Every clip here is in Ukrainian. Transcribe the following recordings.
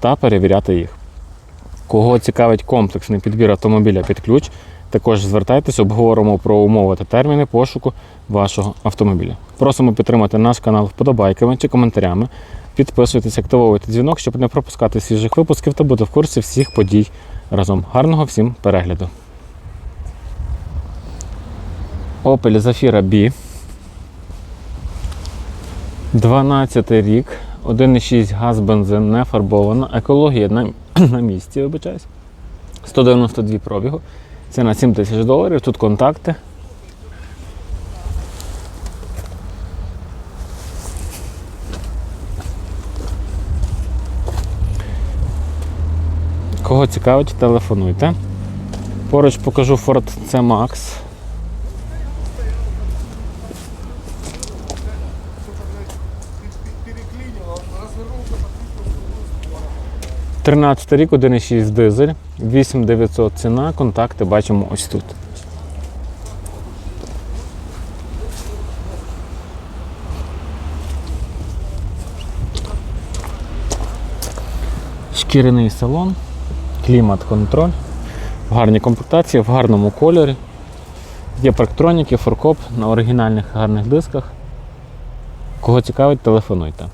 та перевіряти їх. Кого цікавить комплексний підбір автомобіля під ключ, також звертайтесь, обговоримо про умови та терміни пошуку вашого автомобіля. Просимо підтримати наш канал вподобайками чи коментарями. Підписуйтесь, активовуйте дзвінок, щоб не пропускати свіжих випусків та бути в курсі всіх подій разом. Гарного всім перегляду. Opel Zafira B. 12 рік, 1,6 газ, бензин, не фарбована, екологія на, на місці, вибачаюсь. 192 пробігу. Ціна 7 тисяч доларів. Тут контакти. Кого цікавить, телефонуйте. Поруч покажу Ford C-Max. – 13 рік, 1,6 дизель, 8900 ціна, контакти бачимо ось тут. Шкіряний салон, клімат-контроль, в гарній комплектації, в гарному кольорі. Є парктроніки, форкоп на оригінальних гарних дисках. Кого цікавить, телефонуйте.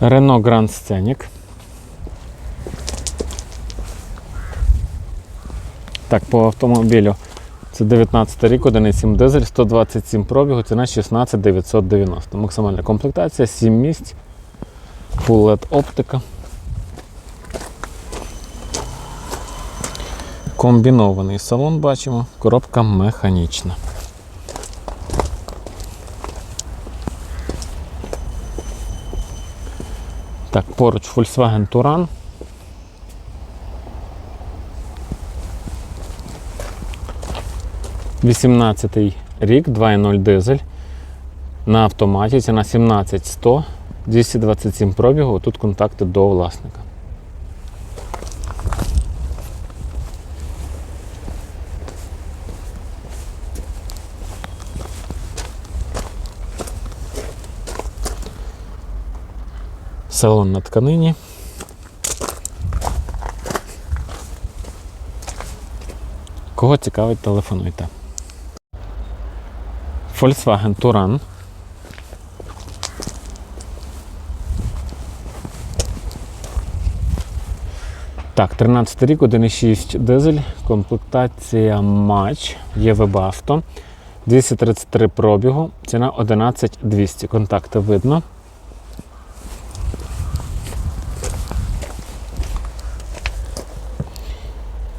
Renault Grand Scenic. Так, по автомобілю це 19 рік, 1,7 дизель, 127 пробігу, ціна 16 990. Максимальна комплектація, 7 місць, Full LED оптика. Комбінований салон бачимо, коробка механічна. Так, поруч Volkswagen Touran. Вісімнадцятий рік, 2.0 дизель. На автоматі ціна 17100, 227 пробігу. Тут контакти до власника. Салон на тканині. Кого цікавить, телефонуйте. Volkswagen Touran. Так, 13 рік, 1,6 дизель, комплектація матч, є Webasto, 233 пробігу, ціна 11200. Контакти видно.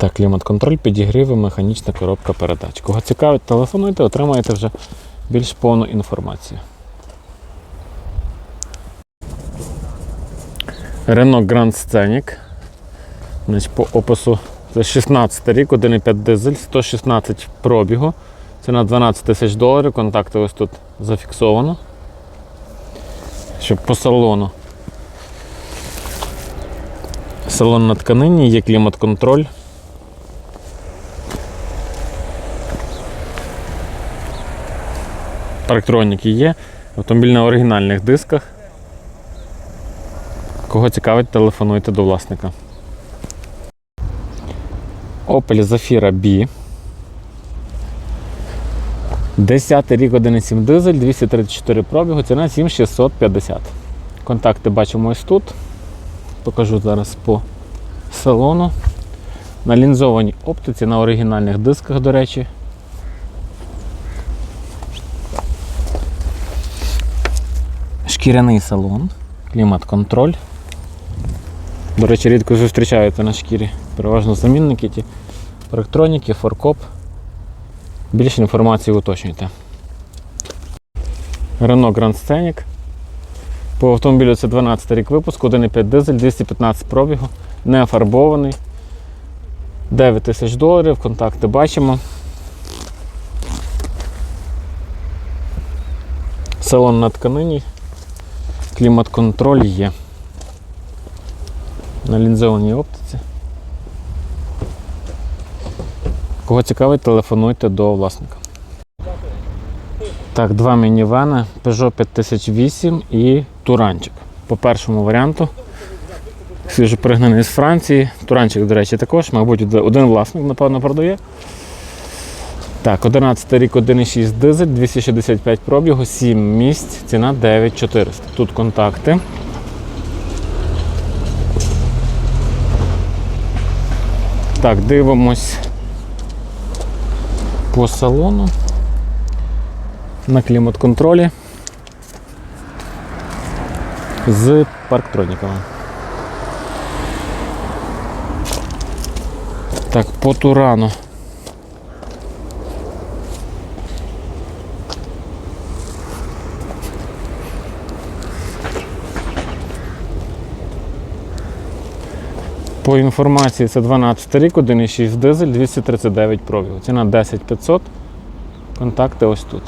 Так, клімат-контроль, підігріви, механічна коробка передач. Кого цікавить, телефонуйте, отримаєте вже більш повну інформацію. Renault Grand Scenic. Значить, по опису це 16 рік, 1,5 дизель, 116 пробігу. Ціна 12 тисяч доларів. Контакти ось тут зафіксовано. Щоб по салону. Салон на тканині, є клімат-контроль. Парктроніки є. Автомобіль на оригінальних дисках. Кого цікавить, телефонуйте до власника. Opel Zafira B. 10 рік 1,7 дизель, 234 пробігу, ціна 7650. Контакти бачимо ось тут. Покажу зараз по салону. На лінзованій оптиці, на оригінальних дисках, до речі. Шкіряний салон, клімат-контроль. До речі, рідко зустрічаються на шкірі. Переважно замінники ті. Електроніки, форкоп. Більше інформації уточнюйте. Renault Grand Scenic. По автомобілю це 12 рік випуску, 1,5 дизель, 215 пробігу, не фарбований. 9 тисяч доларів, контакти бачимо. Салон на тканині, клімат-контроль є. На лінзованій оптиці. Кого цікавить, телефонуйте до власника. Так, два мінівени, Peugeot 5008 і Туранчик. По першому варіанту. Свіжо пригнаний з Франції. Туранчик, до речі, також, мабуть, один власник, напевно, продає. Так, 11 рік, 1,6 дизель, 265 пробігу, 7 місць, ціна 9400. Тут контакти. Так, дивимось по салону на клімат-контролі з парктроніками. Так, по турану. По інформації це 12 рік, 1,6 дизель, 239 пробігу. Ціна 10500. Контакти ось тут.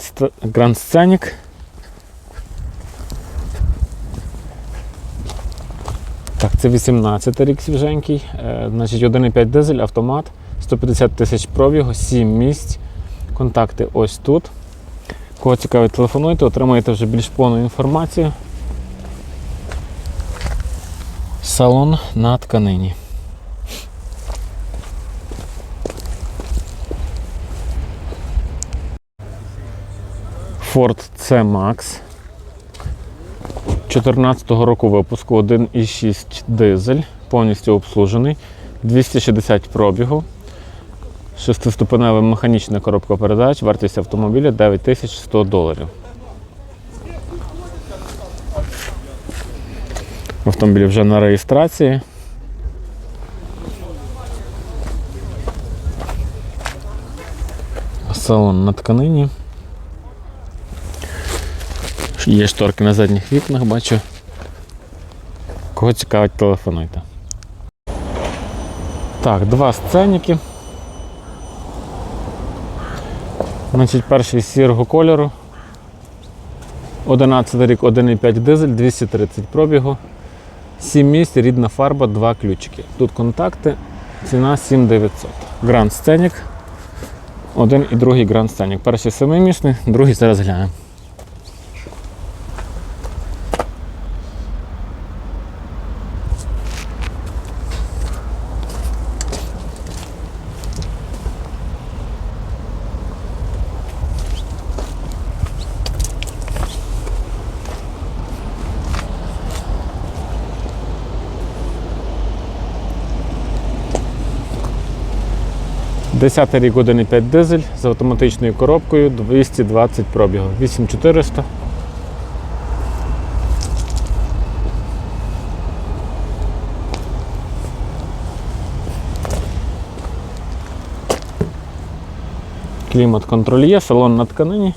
St- Grand Scenic. Це 18 рік свіженький. Е, значить 1,5 дизель, автомат, 150 тисяч пробігу, 7 місць. Контакти ось тут. Кого цікавить, телефонуйте, отримаєте вже більш повну інформацію. Салон на тканині. Ford C-Max. 2014 року випуску 1,6 дизель, повністю обслужений, 260 пробігу, шестиступенева механічна коробка передач, вартість автомобіля 9100 доларів. Автомобіль вже на реєстрації. Салон на тканині. Є шторки на задніх вікнах, бачу. Кого цікавить, телефонуйте. Так, два сценіки. Значить, перший сірого кольору. 11 рік, 1,5 дизель, 230 пробігу. 7 місць, рідна фарба, 2 ключики. Тут контакти, ціна 7900. Гранд Сценік. Один і другий Гранд Сценік. Перший семимісний, другий зараз глянемо. Десятий рік 1,5 дизель з автоматичною коробкою 220 пробігу. 8400. Клімат контроль є, салон на тканині.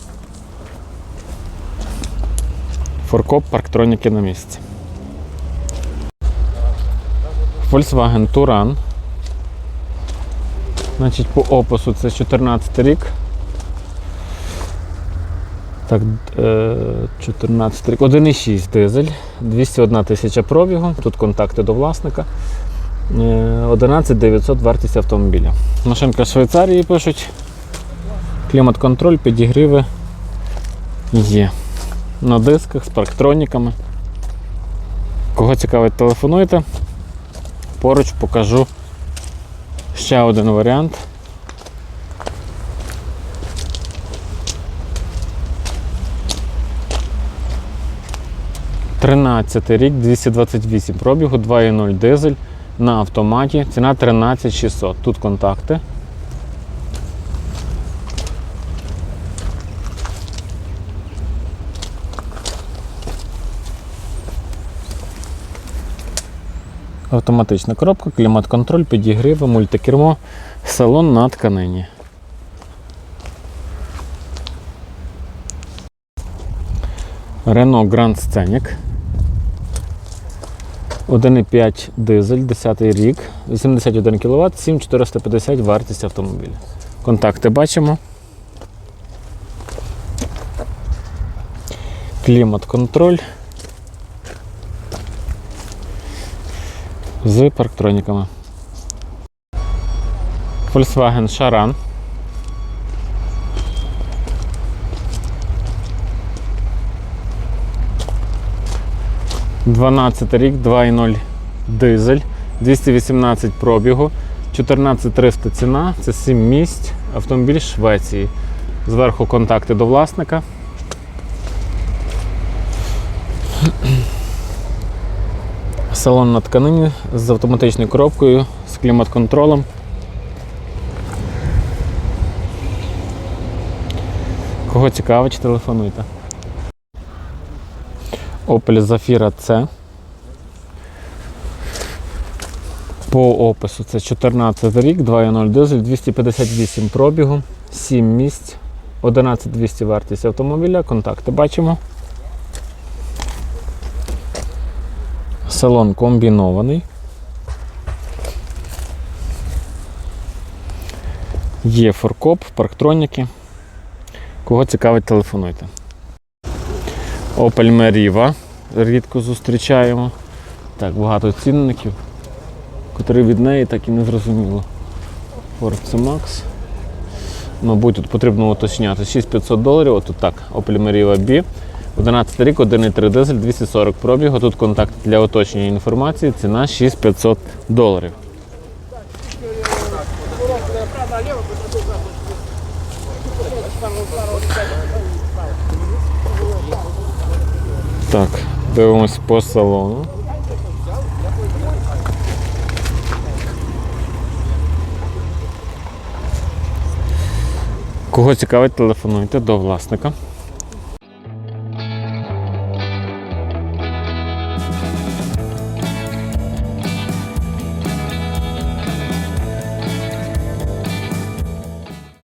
Форкоп, парктроніки на місці. Volkswagen Touran. Значить, по опису це 14 рік. Так, е, 14 рік. 1,6 дизель, 201 тисяча пробігу. Тут контакти до власника. Е, 11 900 вартість автомобіля. Машинка з Швейцарії пишуть. Клімат-контроль, підігріви є. На дисках з парктроніками. Кого цікавить, телефонуйте. Поруч покажу ще один варіант. Тринадцятий рік, 228 пробігу, 2,0 дизель на автоматі. Ціна 13600. Тут контакти. Автоматична коробка, клімат-контроль, підігріви, мультикермо, салон на тканині. Renault Grand Scenic. 1,5 дизель, 10 рік, 81 кВт, 7450 вартість автомобіля. Контакти бачимо. Клімат-контроль. З парктроніками. Volkswagen Charan. Дванадцятий рік, 2.0 дизель, 218 пробігу, 14300 ціна, це 7 місць, автомобіль Швеції. Зверху контакти до власника. Салон на тканині з автоматичною коробкою, з клімат-контролем. Кого цікавить, телефонуйте. Opel Zafira C. По опису це 14 рік, 2.0 дизель, 258 пробігу, 7 місць, 11200 вартість автомобіля, контакти бачимо. Салон комбінований. Є форкоп, парктроніки. Кого цікавить, телефонуйте. Opel Meriva рідко зустрічаємо. Так, багато цінників, котрі від неї так і не зрозуміло. Ford C-Max. Мабуть, тут потрібно уточняти 6500 доларів. Отут так, Opel Meriva B. 11 рік, 1,3 дизель, 240 пробігу. Тут контакт для уточнення інформації. Ціна 6500 доларів. Так, дивимось по салону. Кого цікавить, телефонуйте до власника.